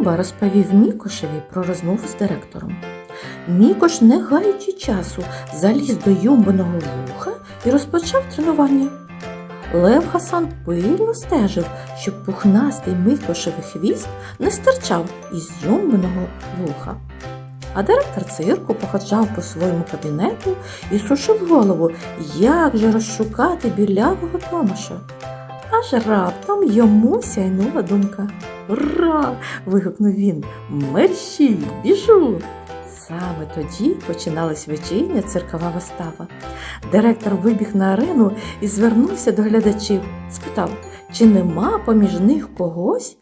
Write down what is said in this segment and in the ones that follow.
Юмба розповів Мікошеві про розмову з директором. Мікош, не гаючи часу, заліз до Юмбиного вуха і розпочав тренування. Лев Хасан пильно стежив, щоб пухнастий Мікошевий хвіст не стирчав із Юмбиного вуха. А директор цирку походжав по своєму кабінету і сушив голову, як же розшукати білявого Томаша. Аж раптом йому сяйнула думка. Ура! вигукнув він. Мерщій, біжу! Саме тоді починалась вечірня циркова вистава. Директор вибіг на арену і звернувся до глядачів, спитав, чи нема поміж них когось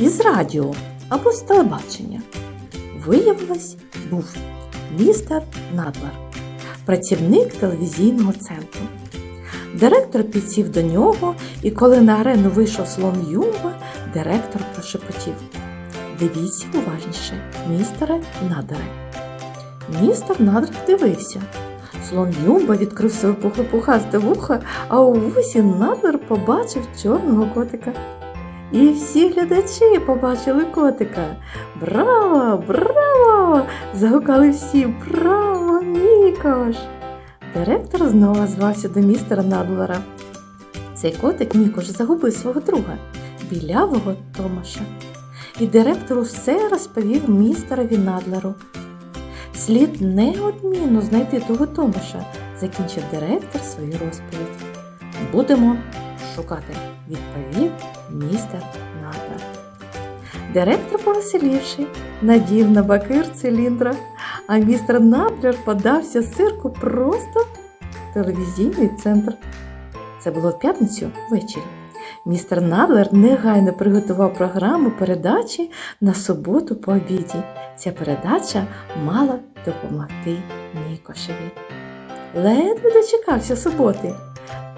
із радіо або з телебачення. Виявилось, був містер Надлер, працівник телевізійного центру. Директор підсів до нього, і коли на арену вийшов слон Юмба, директор прошепотів. Дивіться уважніше, містере Надере. Містер Надер дивився. Слон Юмба відкрив своє пухопухасте вухо, а у вусі Надлер побачив чорного котика. І всі глядачі побачили котика. Браво! Браво! загукали всі. Браво, Мікош! Директор знову звався до містера Надлера. Цей котик Мікош загубив свого друга, білявого Томаша. І директор усе розповів містерові Надлеру. Слід неодмінно знайти того Томаша, закінчив директор свою розповідь. Будемо шукати, відповів містер Надлер. Директор, повеселівши, надів на бакир циліндра, а містер Надлер подався з цирку просто в телевізійний центр. Це було в п'ятницю ввечері. Містер Надлер негайно приготував програму передачі на суботу по обіді. Ця передача мала допомогти Мікошеві. Ледве дочекався суботи.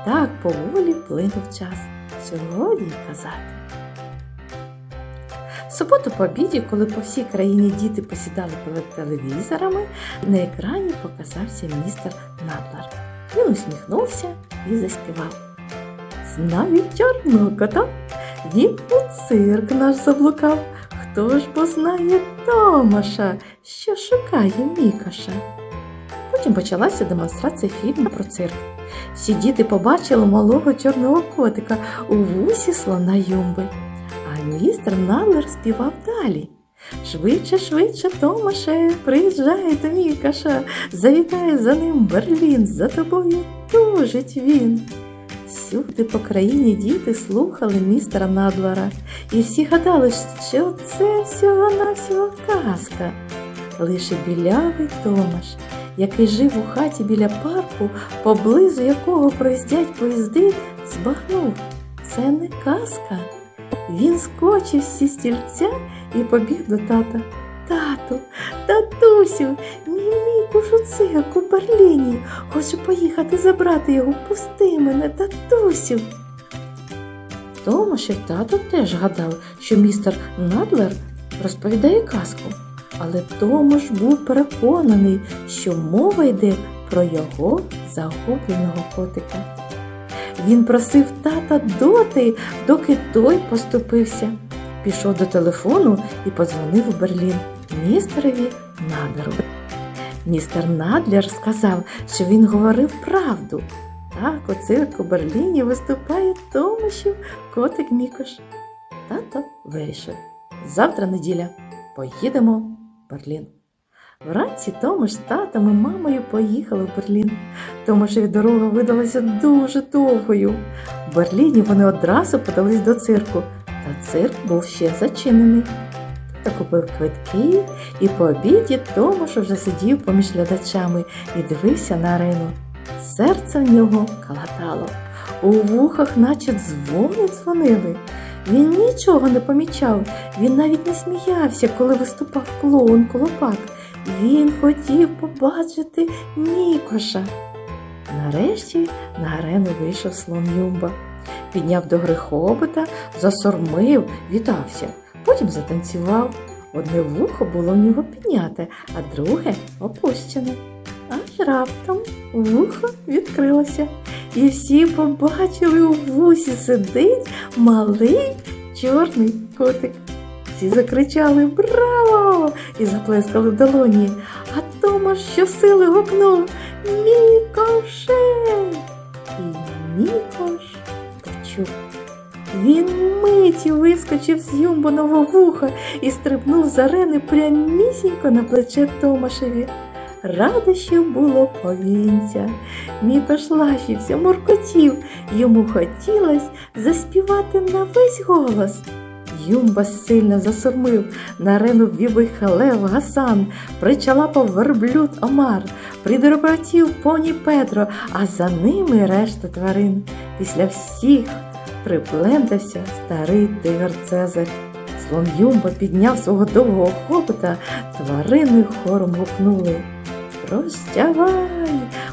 Так поволі плинув час. Сьогодні казати. Суботу по обіді, коли по всій країні діти посідали перед телевізорами, на екрані показався містер Надлер. Він усміхнувся і заспівав. Знаю чорного кота, він у цирк наш заблукав. Хто ж познає Томаша, що шукає Мікоша? Потім почалася демонстрація фільму про цирк. Всі діти побачили малого чорного котика у вусі слона Юмби. Містер Надлер співав далі. Швидше, швидше, Томаше, приїжджає до Мікаша, завітає за ним Берлін, за тобою тужить він. Всюди по країні діти слухали містера Надлера, і всі гадали, що це всього-навсього казка. Лише білявий Томаш, який жив у хаті біля парку, поблизу якого проїздять поїзди, збагнув. Це не казка. Він скочив зі стільця і побіг до тата. Тату, татусю, мій мікуш у Берліні. Хочу поїхати забрати його. Пусти мене, татусю. Томаш і тато теж гадав, що містер Надлер розповідає казку, але Томаш був переконаний, що мова йде про його загубленого котика. Він просив тата доти, доки той поступився. Пішов до телефону і подзвонив у Берлін містерові Надлеру. Містер Надлер сказав, що він говорив правду. Так у цирку Берліні виступає Томашів котик Мікош. Тато вирішив. Завтра неділя. Поїдемо в Берлін. Вранці Томаш з татом і мамою поїхали в Берлін. Томашеві дорога видалася дуже довгою. В Берліні вони одразу подались до цирку, та цирк був ще зачинений. Тато купив квитки, і по обіді Томаш вже сидів поміж глядачами і дивився на арену. Серце в нього калатало, у вухах, наче дзвони дзвонили. Він нічого не помічав, він навіть не сміявся, коли виступав клоун Колопак. Він хотів побачити Нікоша. Нарешті на арену вийшов слон Юмба. Підняв до гри хобота, засормив, вітався, потім затанцював. Одне вухо було в нього підняте, а друге опущене. Аж раптом вухо відкрилося, і всі побачили у вусі сидить малий чорний котик. Всі закричали Браво! і заплескали в долоні. А Томаш щосили гукнув Мікоше! І Мікош почув. Він миті вискочив з Юмбоного вуха і стрибнув з арени прямісінько на плече Томашеві. Радощів було повінця. Мікош лащився, муркотів. Йому хотілось заспівати на весь голос. Юмба сильно засурмив, на арену ввів Халев Гасан, причалапав верблюд Омар, придорботів поні Петро, а за ними решта тварин. Після всіх приплентався старий тигр Цезарь. Слон Юмба підняв свого довгого хобота, тварини хором гукнули. Прощавай,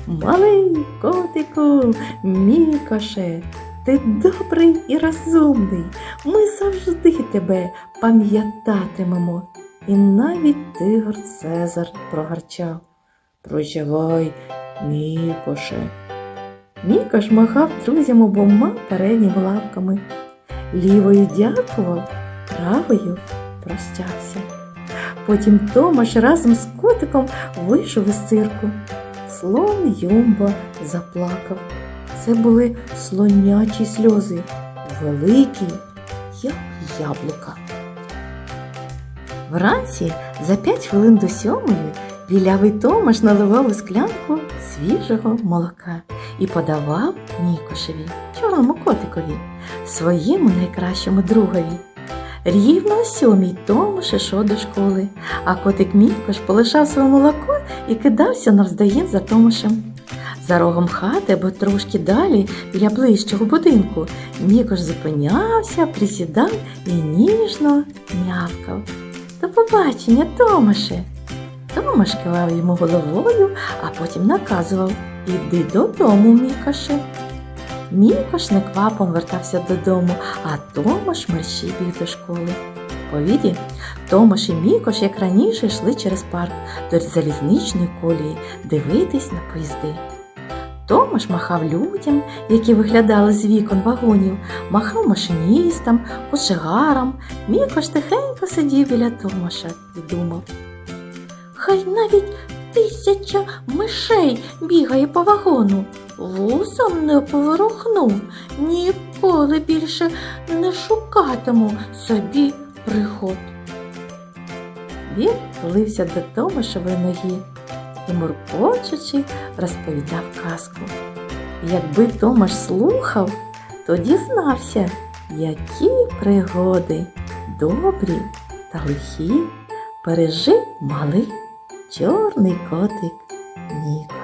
малий котику, мій мікоше, ти добрий і розумний. Ми завжди тебе пам'ятатимемо. І навіть тигр Цезар прогарчав. Прощавай, мікоше. Мікош махав друзям обома передніми лапками. Лівою дякував, правою прощався. Потім Томаш разом з котиком вийшов із цирку. Слон Юмба заплакав. Це були слонячі сльози, великі, як яблука. Вранці за п'ять хвилин до сьомої білявий Томаш наливав у склянку свіжого молока і подавав Мікошеві, чорному котикові, своєму найкращому другові. Рівно о сьомій Томаш ішов до школи, а котик Мікош полишав своє молоко і кидався навздоїн за Томашем. За рогом хати або трошки далі, біля ближчого будинку, Мікош зупинявся, присідав і ніжно нявкав. До побачення, Томаше. Томаш кивав йому головою, а потім наказував Іди додому, Мікоше. Мікош неквапом вертався додому, а Томаш мерщій біг до школи. По віді Томаш і Мікош, як раніше, йшли через парк до залізничної колії дивитись на поїзди. Томаш махав людям, які виглядали з вікон вагонів, махав машиністам, кочегарам. Мікош тихенько сидів біля Томаша і думав. Хай навіть тисяча мишей бігає по вагону. Вусом не поворухну, ніколи більше не шукатиму собі приход. Він тулився до Томашевої ноги муркочучи, розповідав казку. Якби Томаш слухав, то дізнався, які пригоди добрі та лихі пережив малий чорний котик Нікош.